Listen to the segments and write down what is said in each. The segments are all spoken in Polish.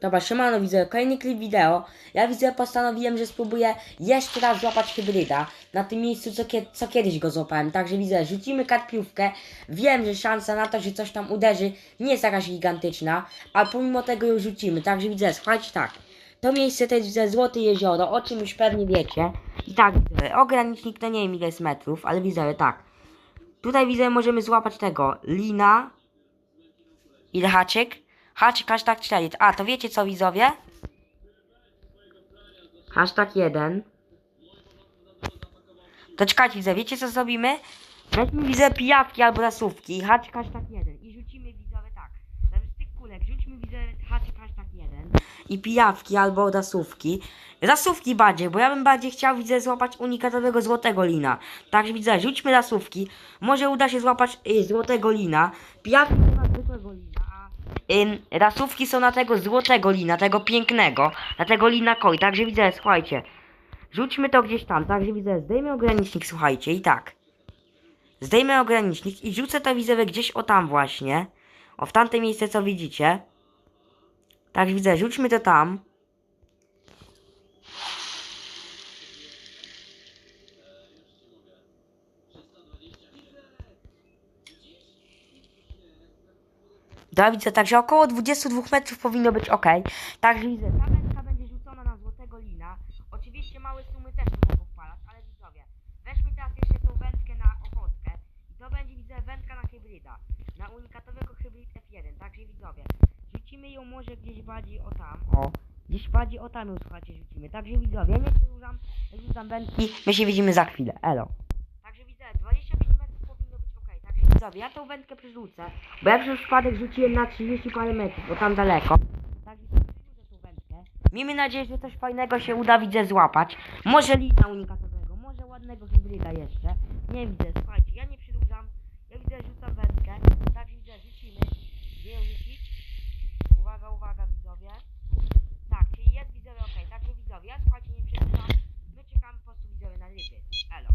Dobra, siemano widzę, kolejny klip wideo. Ja widzę, postanowiłem, że spróbuję jeszcze raz złapać hybryda na tym miejscu, co, kie- co kiedyś go złapałem. Także widzę, rzucimy karpiówkę. Wiem, że szansa na to, że coś tam uderzy, nie jest jakaś gigantyczna, ale pomimo tego ją rzucimy. Także widzę, słuchajcie tak. To miejsce to jest widzę Złote Jezioro, o czym już pewnie wiecie. I tak widzę, ogranicznik to nie wiem ile jest metrów, ale widzę, tak. Tutaj widzę, możemy złapać tego lina. Ile haczyk? Haczyk hashtag 4. A, to wiecie co widzowie? Hashtag 1. To czekajcie widzę, wiecie co zrobimy? Weźmy widzę pijawki albo rasówki. Haczyk hashtag 1. I rzucimy widzowie tak. Zamiast tych kulek rzućmy widzę haczyk hashtag 1. I pijawki albo rasówki. Rasówki bardziej, bo ja bym bardziej chciał widzę złapać unikatowego złotego lina. Także widzę, rzućmy rasówki. Może uda się złapać y, złotego lina. Pijawki na zwykłego lina, ym, rasówki są na tego złotego lina, tego pięknego, na tego lina koi. Także widzę, słuchajcie. Rzućmy to gdzieś tam, także widzę, zdejmę ogranicznik, słuchajcie, i tak. Zdejmę ogranicznik i rzucę to widzę gdzieś o tam właśnie. O w tamte miejsce co widzicie. Tak widzę, rzućmy to tam. Dobra, widzę, także około 22 metrów powinno być ok. Także widzę, ta wędka będzie rzucona na złotego lina. Oczywiście małe sumy też mogą wpalać, ale widzowie, weźmy teraz jeszcze tą wędkę na ochotkę. I to będzie, widzę, wędka na hybryda. Na unikatowego hybryd F1. Także widzowie, rzucimy ją może gdzieś bardziej o tam. O, gdzieś bardziej o tam ją, słuchajcie, rzucimy. Także widzowie, nie przedłużam, rzucam wędki. My się widzimy za chwilę. Elo. Także widzę, 25 metrów powinno być ja tą wędkę przerzucę. Bo ja przez przypadek rzuciłem na 30 parę metrów, bo tam daleko. Także przerzucę tą wędkę. Miejmy nadzieję, że coś fajnego się uda widzę złapać. Może lina unikatowego, może ładnego hybryda jeszcze. Nie widzę, słuchajcie, ja nie przedłużam. Ja widzę, rzucam wędkę. Tak widzę, rzucimy. Gdzie ją rzucić? Uwaga, uwaga widzowie. Tak, czyli jest widzowie ok. Także widzowie, ja słuchajcie, nie przedłużam. My czekamy po prostu widzowie na ryby. Elo.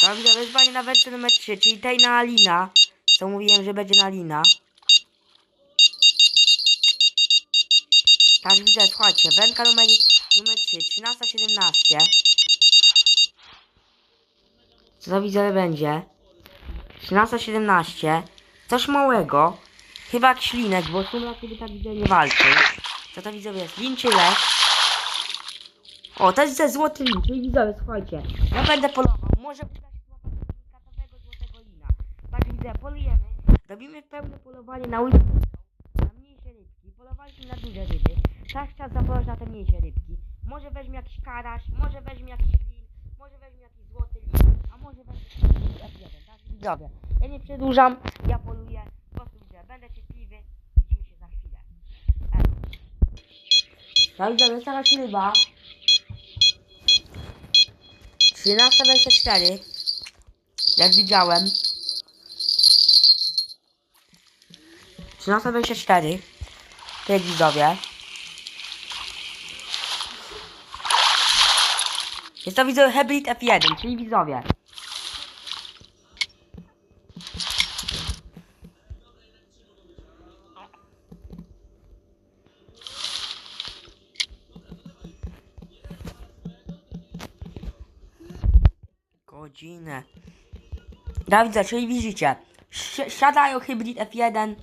Dobra, widzowie, wyzwanie na wędce numer 3, czyli tej na lina. Co mówiłem, że będzie na lina. Tak, widzę, słuchajcie, wędka numer, numer 3, 13.17. Co to widzę będzie? 13.17. Coś małego. Chyba jak ślinek, bo sumra kiedy tak widzę nie walczy. Co to widzowie jest? Lin czy lek? O, to jest ze złoty lin, czyli widzowie, słuchajcie. Ja będę polował. Może uda się złapać unikatowego złotego lina. Widzę, polujemy. Robimy pełne polowanie na łyżkę, na mniejsze rybki. Polowaliśmy na duże ryby. Tak czas zapolować na te mniejsze rybki. Może weźmie jakiś karaś, może weźmie jakiś lin, może weźmie jakiś złoty lin, a może weźmie jakiś F1. Tak widzowie, ja nie przedłużam, ja poluję. Po prostu widzę, będę cierpliwy. Widzimy się za chwilę. Tak jest jakaś ryba. 13.24 Jak widziałem 13.24 To jest widzowie Jest to widzowie Hybrid F1, czyli widzowie Godzinę. Dawidze, czyli widzicie, si- siadają hybrid F1.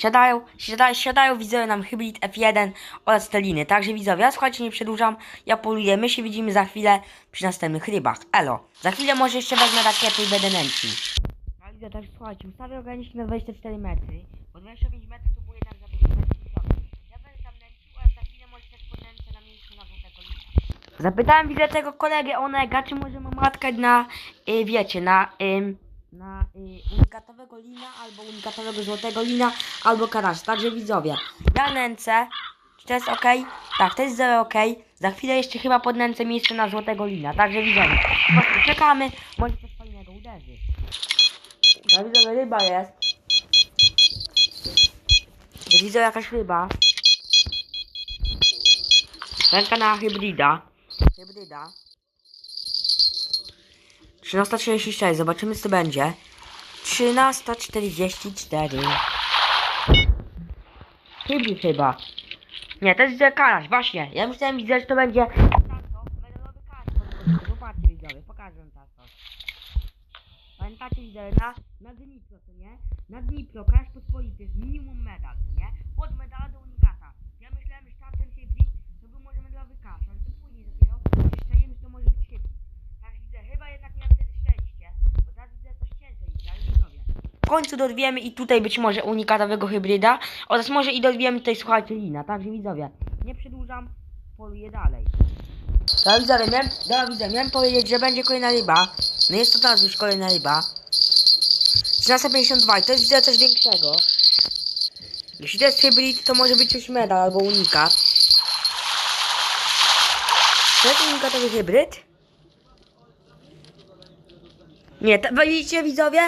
Siadają, siadają, siadają widzowie nam hybrid F1 oraz te liny. Także widzowie, ja słuchajcie, nie przedłużam, ja poluję. My się widzimy za chwilę przy następnych rybach. Elo. Za chwilę może jeszcze wezmę rakietę i będę nęcił. Ja widzę, tak słuchajcie, ustawię ogranicznik na 24 metry. Bo 25 metrów to było jednak za dużo. Także widzowie, Ja będę tam nęcił, a za chwilę może też podnęcę na miejscu na złotego lina. Zapytałem widzę tego kolegę Onega, czy może mam matkać na, y, wiecie, na, ym, na y, unikatowego lina, albo unikatowego złotego lina, albo karasz. Także widzowie, ja nęcę. Czy to jest ok? Tak, to jest zero ok. Za chwilę jeszcze chyba podnęcę miejsce na złotego lina. Także widzowie, prostu czekamy, może coś fajnego uderzy. Ja widzę, ryba jest. Widzę jakaś ryba. Ręka na hybryda. Hybryda. 13.36, zobaczymy co będzie. 13.44. hybryd chyba. Nie, to jest karaś, właśnie. Ja myślałem, że to będzie... Medalowy karaś. Zobaczcie, widzowie, pokażę wam. Pamiętacie, widzowie, na, na Dnipro, co nie? Na Dnipro, karaś pospolity jest minimum medal, co nie? Od medala do końcu dorwiemy i tutaj być może unikatowego hybryda oraz może i dorwiemy tutaj, słuchajcie, lina, także widzowie, nie przedłużam, poluję dalej. Dobra widzowie, miałem, dobra widzowie, miałem powiedzieć, że będzie kolejna ryba, no jest to teraz już kolejna ryba. 1352 i to jest widzę coś większego. Jeśli to jest hybrid, to może być już medal albo unikat. To jest unikatowy hybryd? Nie, to, widzicie widzowie?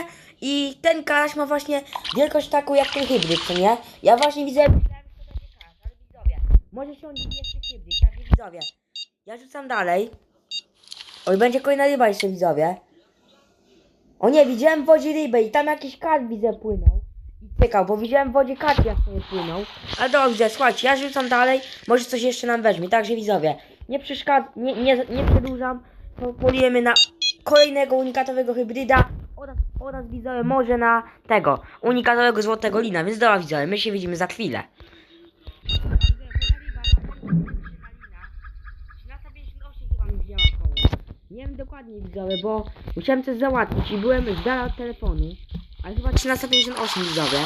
I ten karaś ma właśnie wielkość taką jak ten hybryd, co nie? Ja właśnie widzę... Że to będzie karaś, ale widzowie, może się on jeszcze hybryd, także widzowie. Ja rzucam dalej. Oj, będzie kolejna ryba jeszcze widzowie. O nie, widziałem w wodzie rybę i tam jakiś karp widzę płynął. I czekał, bo widziałem w wodzie karp jak sobie płynął. Ale dobrze, słuchajcie, ja rzucam dalej, może coś jeszcze nam weźmie, także widzowie. Nie przeszkadz, nie, nie, nie przedłużam, polujemy na kolejnego unikatowego hybryda oraz, oraz widzowie może na tego, unikatowego złotego lina, więc dobra widzowie, my się widzimy za chwilę. Nie wiem dokładnie widzowie, bo musiałem coś załatwić i byłem z dala od telefonu. Ale chyba 1358 widzowie.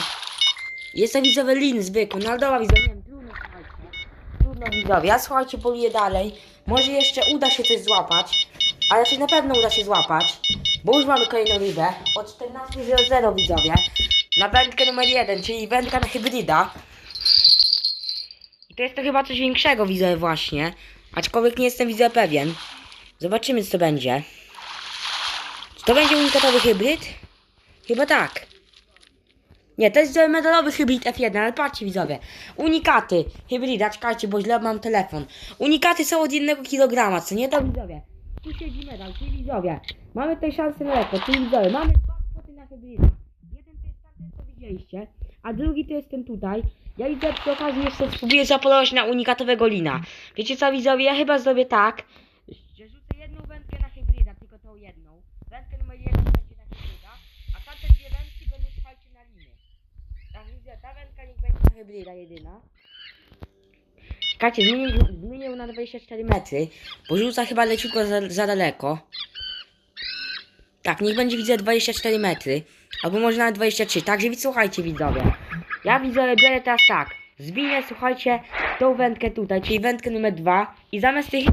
Jest to widzowie lin zwykły, no ale dobra widzowie, trudno słuchajcie. Trudno widzowie, ja słuchajcie poluję dalej. Może jeszcze uda się coś złapać, ale raczej na pewno uda się złapać. Bo już mamy kolejną rybę od 14.00 widzowie. Na wędkę numer 1, czyli wędka na hybryda. I to jest to chyba coś większego widzę właśnie. Aczkolwiek nie jestem widzę pewien. Zobaczymy co to będzie. Czy to będzie unikatowy hybryd? Chyba tak. Nie, to jest widzowie, metalowy hybrid F1, ale patrzcie widzowie. Unikaty hybryda, czekajcie, bo źle mam telefon. Unikaty są od 1 kg, co nie to widzowie. Tu siedzi medal, czyli widzowie. Mamy tutaj szansę na lekko, czyli widzowie. Mamy dwa spoty na hybryda. Jeden to jest tamten, co widzieliście, a drugi to jest ten tutaj. Ja widzę przy okazji jeszcze spróbuję zapolować na unikatowego lina. Wiecie co widzowie, ja chyba zrobię tak, że rzucę jedną wędkę na hybryda, tylko tą jedną. Wędkę numer jeden będzie na hybryda, a tamte dwie wędki będą słuchajcie na liny. Tak widzę, ta wędka niech będzie na hybryda jedyna. Czekajcie, zmienię, zmienię ją na 24 metry, bo rzuca chyba leciutko za, za daleko. Tak, niech będzie widzę 24 metry, albo może nawet 23, także słuchajcie widzowie. Ja widzowie biorę teraz tak, zwinę słuchajcie tą wędkę tutaj, czyli wędkę numer 2 i zamiast tych y,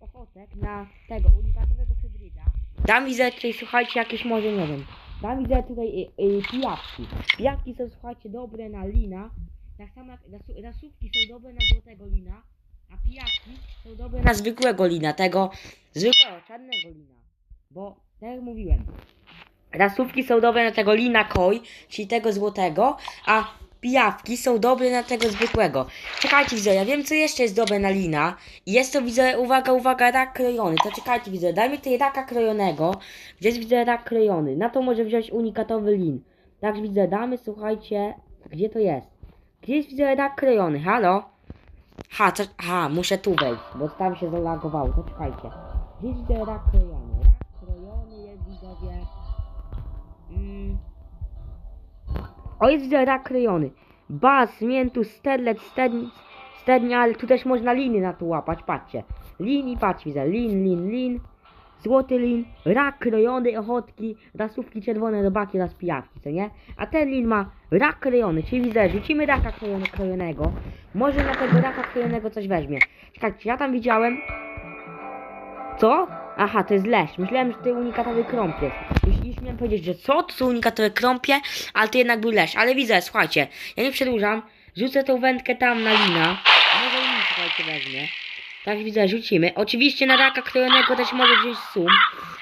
ochotek na tego unikatowego hybryda, dam widzę tutaj słuchajcie jakieś może nie wiem, dam widzę tutaj y, y, pijawki. Pijawki są słuchajcie dobre na lina, tak samo jak rasówki są dobre na złotego lina, a pijawki są dobre na zwykłego lina, tego zwykłego, czarnego lina. Bo, tak jak mówiłem, rasówki są dobre na tego lina koi, czyli tego złotego, a pijawki są dobre na tego zwykłego. Czekajcie widzę, ja wiem co jeszcze jest dobre na lina. Jest to widzę, uwaga, uwaga, rak krojony. To czekajcie widzę, dajmy tutaj raka krojonego. Gdzie jest widzę rak krojony? Na to może wziąć unikatowy lin. Tak widzę, damy, słuchajcie, gdzie to jest? Gdzie jest widzę rak krojony? Halo? Ha, co, ha, muszę tu wejść, bo tam się zalagowało, to czekajcie. Gdzie jest widzę? Rak krojony O, jest widzę rak krojony. Bas, miętu, sterlet, sterni, sternia, ale tu też można liny na to łapać, patrzcie. Lin i patrz, widzę, lin, lin, lin. Złoty lin, rak krojony, ochotki, rasówki czerwone, robaki oraz pijawki, co nie? A ten lin ma rak krojony, czyli widzę, rzucimy raka krojone, krojonego. Może na tego raka krojonego coś weźmie. Czekajcie, ja tam widziałem... Co? Aha, to jest leś. Myślałem, że to unikatowy krąg jest. Powiedzieć, że co? To są unikatowe krąpie, ale to jednak był leś. Ale widzę, słuchajcie, ja nie przedłużam. Rzucę tą wędkę tam na lina. Może lin, słuchajcie, weźmie. Tak widzę, rzucimy. Oczywiście na raka krojonego też może wziąć sum.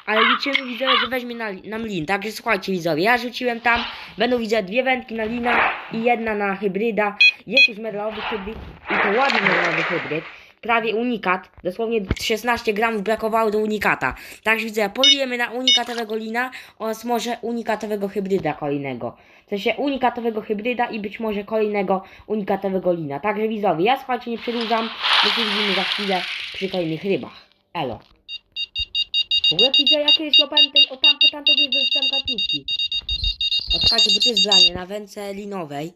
Ale liczymy, widzę, że weźmie na, nam lin. Także słuchajcie, widzowie, ja rzuciłem tam. Będą, widzę, dwie wędki na lina i jedna na hybryda. Jest już medalowy hybryd i to ładny medalowy hybryd. Prawie unikat. Dosłownie 16 gramów brakowało do unikata. Także widzę, polujemy na unikatowego lina oraz może unikatowego hybryda kolejnego. W sensie unikatowego hybryda i być może kolejnego unikatowego lina. Także widzowie, ja słuchajcie, nie przedłużam. My się widzimy za chwilę przy kolejnych rybach. Elo. W ogóle widzę, jakie złapałem tej, o tam, po tamtą wieżę dostałem karpiówki. Odchodźcie, bo to jest na wędce linowej.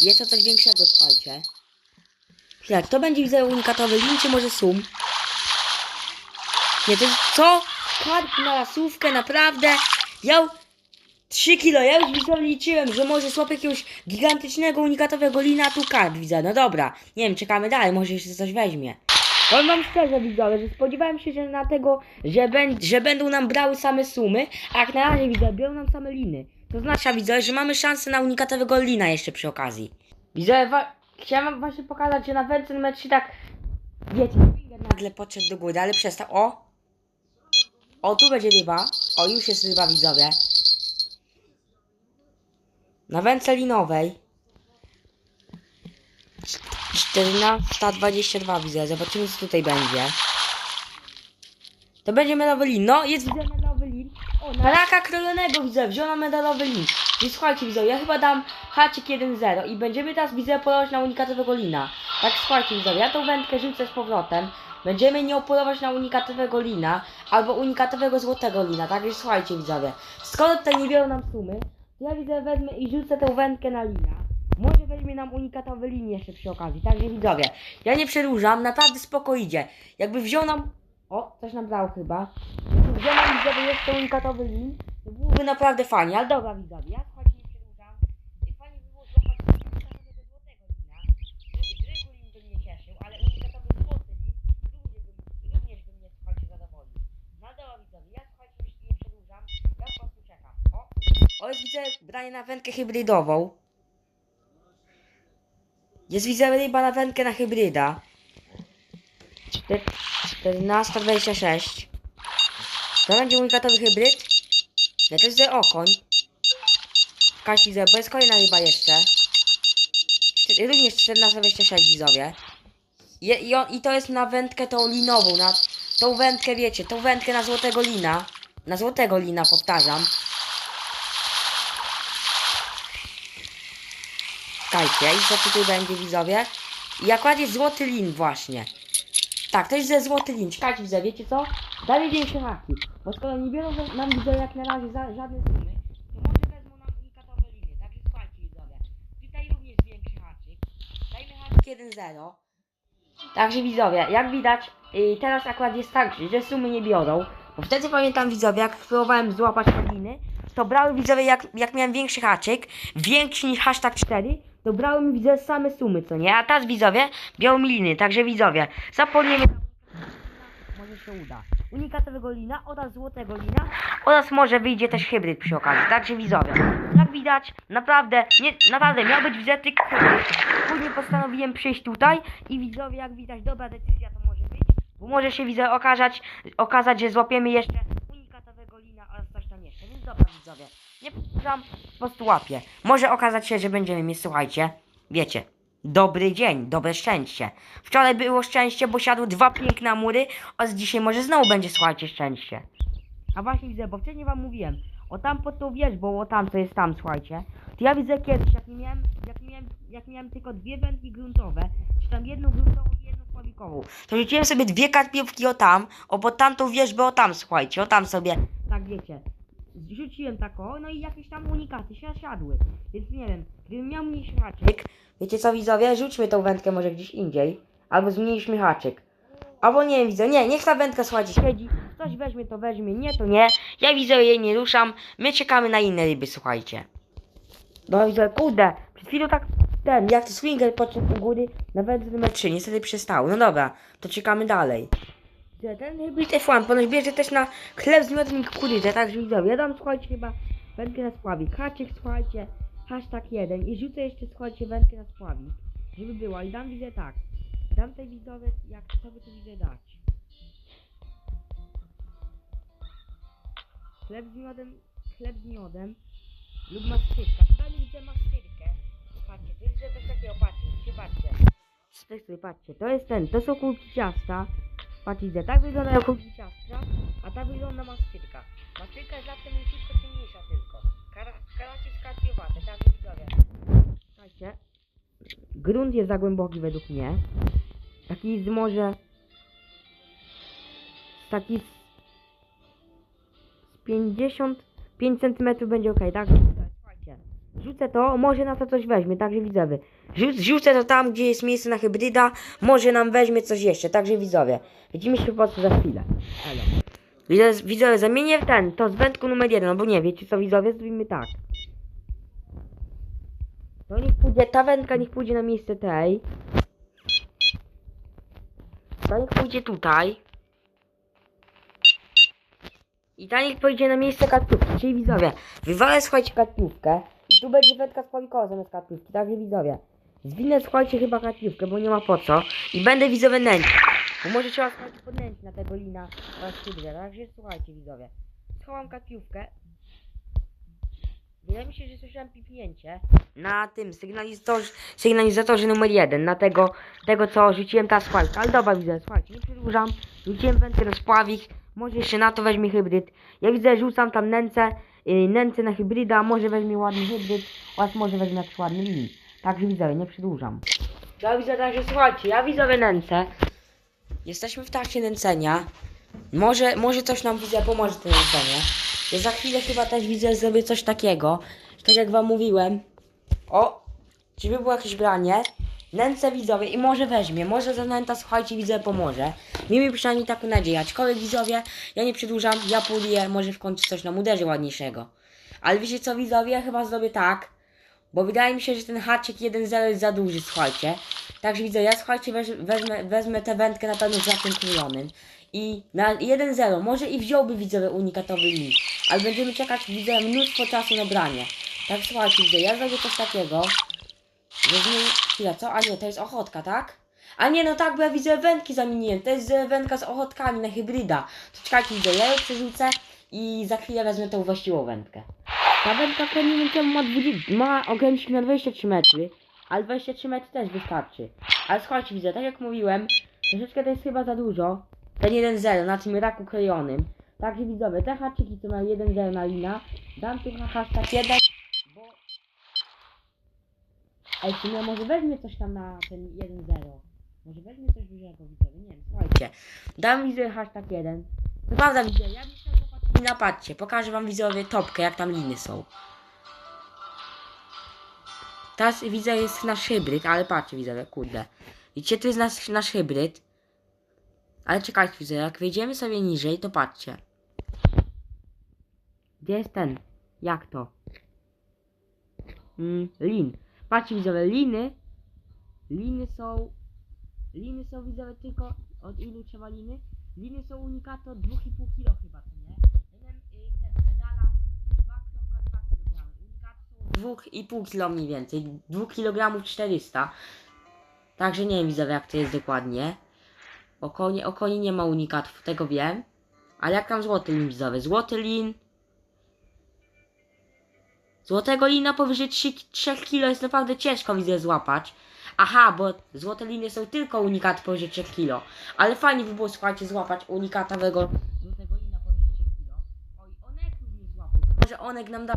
Jest to coś większego, słuchajcie. Chwila, to będzie widzę unikatowy lin, czy może sum? Nie, to jest co? Karp na lasówkę, naprawdę? Ja... 3 kilo, ja już widzę, liczyłem, że może złapię jakiegoś gigantycznego, unikatowego lina, tu karp widzę. No dobra, nie wiem, czekamy dalej, może jeszcze coś weźmie. Powiem wam szczerze, widzowie, że spodziewałem się, że na tego, że, że będą nam brały same sumy, a jak na razie widzę, biorą nam same liny. To znaczy, widzowie, że mamy szansę na unikatowego lina jeszcze przy okazji. Widzowie, chciałem właśnie pokazać, że na wędce numer 3 tak, wiecie, nagle podszedł do góry, ale przestał, o! O, tu będzie ryba, o, już jest ryba, widzowie. Na wędce linowej 1422 widzę. Zobaczymy co tutaj będzie. To będzie medalowy lin. No, jest widzę medalowy lin. O, na raka krojonego widzę. Wziął na medalowy lin. I słuchajcie widzę, ja chyba dam hacik 1-0 i będziemy teraz widzę polować na unikatowego lina. Tak słuchajcie widzę, ja tą wędkę rzucę z powrotem. Będziemy nią polować na unikatowego lina albo unikatowego złotego lina. Także słuchajcie widzowie. Skoro tutaj nie biorą nam sumy, to ja widzę wezmę i rzucę tę wędkę na lina. Może weźmie nam unikatowy lin jeszcze przy okazji. Także widzowie, ja nie przedłużam, naprawdę spoko idzie. Jakby wziął nam... O, coś nam brał chyba. Wziął nam widzowie jeszcze unikatowy lin, to byłoby naprawdę fajnie. Ale dobra widzowie, ja słuchajcie nie przedłużam. I Fajnie by było złapać unikatowego złotego lina. Zwykły lin by mnie cieszył, ale unikatowy złoty lin również by, również by mnie słuchajcie zadowolił. No dobra widzowie, ja słuchajcie nie przedłużam. Ja po prostu czekam. O, o jest widzę branie na wędkę hybrydową. Jest widzę ryba na wędkę na hybryda. 1426. To będzie gotowy hybryd. Też widzę okoń. Widzę, bo jest kolejna ryba jeszcze. Również 1426 widzowie. Je, i, on, I to jest na wędkę tą linową, na tą wędkę wiecie, tą wędkę na złotego lina. Na złotego lina powtarzam. Czekajcie, i co tutaj będzie widzowie? I akurat jest złoty lin właśnie. Tak, to jest ze złoty lin. Czekajcie widzę, wiecie co? Dalej większe haki. Bo skoro nie biorą nam widzę jak na razie za, żadne sumy, to może wezmą nam unikatowe linie. Także słuchajcie widzowie. Tutaj również większy haczyk. Dajmy haczyk 1-0. Także widzowie, jak widać, yy, teraz akurat jest tak, że sumy nie biorą. Bo wtedy pamiętam widzowie, jak próbowałem złapać liny, to brały widzowie, jak, jak miałem większy haczyk, większy niż hashtag 4, to brały mi widzowie same sumy, co nie? A teraz widzowie biorą mi liny, także widzowie, zapomniemy może się uda. Unikatowego lina oraz złotego lina oraz może wyjdzie też hybryd przy okazji. Także widzowie, jak widać, naprawdę, nie, naprawdę miał być hybryd. Później postanowiłem przyjść tutaj i widzowie, jak widać, dobra decyzja to może być, bo może się widzę okazać, okazać, że złapiemy jeszcze unikatowego lina oraz coś tam jeszcze. Więc dobra widzowie, nie powtarzam, po prostu łapię. Może okazać się, że będziemy mieć, słuchajcie, wiecie, Dobry dzień, dobre szczęście. Wczoraj było szczęście, bo siadły dwa piękne mury, a z dzisiaj może znowu będzie, słuchajcie, szczęście. A właśnie widzę, bo wcześniej wam mówiłem, o tam pod tą wierzbą, o tam, co jest tam, słuchajcie. To ja widzę kiedyś, jak miałem, jak miałem, jak miałem tylko dwie wędki gruntowe, czy tam jedną gruntową i jedną pławikową, to rzuciłem sobie dwie karpiówki o tam, o pod tamtą wierzbę o tam, słuchajcie, o tam sobie, tak wiecie. Rzuciłem tak o, no i jakieś tam unikaty się siadły. Więc nie wiem, gdybym miał mniejszy haczyk, wiecie co widzowie, rzućmy tą wędkę może gdzieś indziej, albo zmniejszmy haczyk. Albo nie widzę, nie, niech ta wędka słuchajcie siedzi, ktoś weźmie to weźmie, nie to nie, ja widzę jej nie ruszam, my czekamy na inne ryby, słuchajcie. No widzę, kurde, przed chwilą tak, ten, jak to swinger podszedł u góry na wędce numer 3, niestety przestało, no dobra, to czekamy dalej. Ten hybrid F1 ponoć bierze też na chleb z miodem i kukurydzę, także widzowie, ja dam słuchajcie chyba wędkę na spławik, haczyk słuchajcie, hashtag 1 i rzucę jeszcze słuchajcie wędkę na spławik, żeby była. I dam widzę tak, dam tej widzowie, jak by tu widzę dać. Chleb z miodem, chleb z miodem lub mastyrka, tutaj widzę mastyrkę, patrzcie, tu widzę coś takiego, patrzcie, patrzcie. patrzcie, to jest ten, to są kulki ciasta. Widzę, tak wyglądają kulki ciasta, a tak wygląda mastyrka. Mastyrka jest zawsze mięciutko ciemniejsza tylko. Kara, karaś jest karpiowate, tak widzowie. Słuchajcie, grunt jest za głęboki według mnie. Taki z może... Taki z... z 55 cm będzie ok, tak? Rzucę to, może na to coś weźmie, także widzowie. Rzuc, rzucę to tam, gdzie jest miejsce na hybryda, może nam weźmie coś jeszcze, także widzowie. Widzimy się po prostu za chwilę. Widzowie, widzowie, zamienię ten, to z wędku numer jeden, no bo nie, wiecie co widzowie, zrobimy tak. To niech pójdzie, ta wędka niech pójdzie na miejsce tej. Ta niech pójdzie tutaj. I ta niech pójdzie na miejsce kartówki, czyli widzowie. Wywalę, słuchajcie, kartówkę. Tu będzie wędka z polikowa zamiast kartówki, także widzowie. Zwinę, słuchajcie, chyba kartówkę, bo nie ma po co. I będę widzowie nęcić. Bo może trzeba, słuchajcie, podnęcić na tego lina oraz hydrę, także słuchajcie, widzowie. Schowam kartówkę. Wydaje mi się, że słyszałem pipnięcie na tym sygnalizatorze, sygnalizatorze numer jeden, na tego, tego co rzuciłem ta spalka. Ale dobra, widzę, słuchajcie, nie przedłużam. Rzuciłem wędkę na spławik, może jeszcze na to weźmie hybryd. Ja widzę, rzucam tam nęcę, yy, nęcę na hybryda, może weźmie ładny hybryd, oraz może weźmie jakiś ładny lin. Także widzowie, nie przedłużam. Ja widzę, także słuchajcie, ja widzowie nęcę. Jesteśmy w trakcie nęcenia. Może, może coś nam widzę pomoże to nęcenie. Ja za chwilę chyba też widzę zrobię coś takiego. Tak jak wam mówiłem. O! Żeby było jakieś branie. Nęcę widzowie i może weźmie. Może zanęta, słuchajcie, widzę pomoże. Miejmy przynajmniej taką nadzieję. Aczkolwiek widzowie, ja nie przedłużam, ja pójdę, może w końcu coś nam uderzy ładniejszego. Ale wiecie co widzowie, chyba zrobię tak. Bo wydaje mi się, że ten haczyk 1.0 jest za duży, słuchajcie. Także widzę, ja słuchajcie, weź, wezmę, wezmę tę wędkę na pewno z latem królonym. I na 1.0 może i wziąłby widzowie unikatowy link. Ale będziemy czekać, widzę, mnóstwo czasu na branie. Tak, słuchajcie, widzę, ja zrobię coś takiego. Weźmie... Chwila, co? A nie, to jest ochotka, tak? A nie, no tak, bo ja widzę wędki zamieniłem. To jest e, wędka z ochotkami na hybryda. To czekajcie, widzę, ja ją przerzucę i za chwilę wezmę tą właściwą wędkę. Ta wędka ograniczenie ma, 20, ma ogranicznik na 23 metry, ale 23 metry też wystarczy. Ale słuchajcie, widzę, tak jak mówiłem, troszeczkę to jest chyba za dużo. Ten 1.0 na tym raku klejonym. Także widzowie, te haczyki, co mają 1.0 na lina, dam tu na hashtag 1, bo... Ej, w sumie może weźmie coś tam na ten 1.0. Może weźmie coś dużego, widzowie, nie wiem, słuchajcie. Dam widzowie hashtag 1. Naprawdę widzowie, ja bym chciał popatrzeć na patrzcie. Pokażę wam widzowie topkę, jak tam liny są. Teraz widzę jest nasz hybryd, ale patrzcie widzowie, kurde. Widzicie, tu jest nasz, nasz hybryd. Ale czekajcie widzę, jak wejdziemy sobie niżej, to patrzcie. Gdzie jest ten? Jak to? Mm, lin. Patrzcie widzowie, liny. Liny są... Liny są widzowie tylko... Od ilu trzeba liny? Liny są unikato 2,5 kg chyba, co nie? Jeden y, tego medala 2,2 kg. Unikato są 2,5 kg mniej więcej. 2 kg 400. Także nie wiem widzowie jak to jest dokładnie. O konie, o konie nie ma unikatów, tego wiem. Ale jak tam złoty lin widzowie? Złoty lin. Złotego lina powyżej 3, 3 kg jest naprawdę ciężko widzę złapać. Aha, bo złote liny są tylko unikaty powyżej 3 kg. Ale fajnie by było, słuchajcie, złapać unikatowego złotego lina powyżej 3 kg. Oj, Onek również złapał. Może Onek nam da,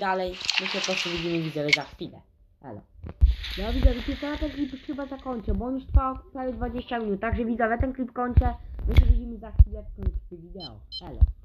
dalej, my się po prostu widzimy widzowie za chwilę. Elo. Ja widzę, wiecie co, ja ten klip chyba zakończę, bo on już trwał prawie 20 minut, także widzowie, ten klip kończę, my się widzimy za chwilę w końcu wideo. Elo.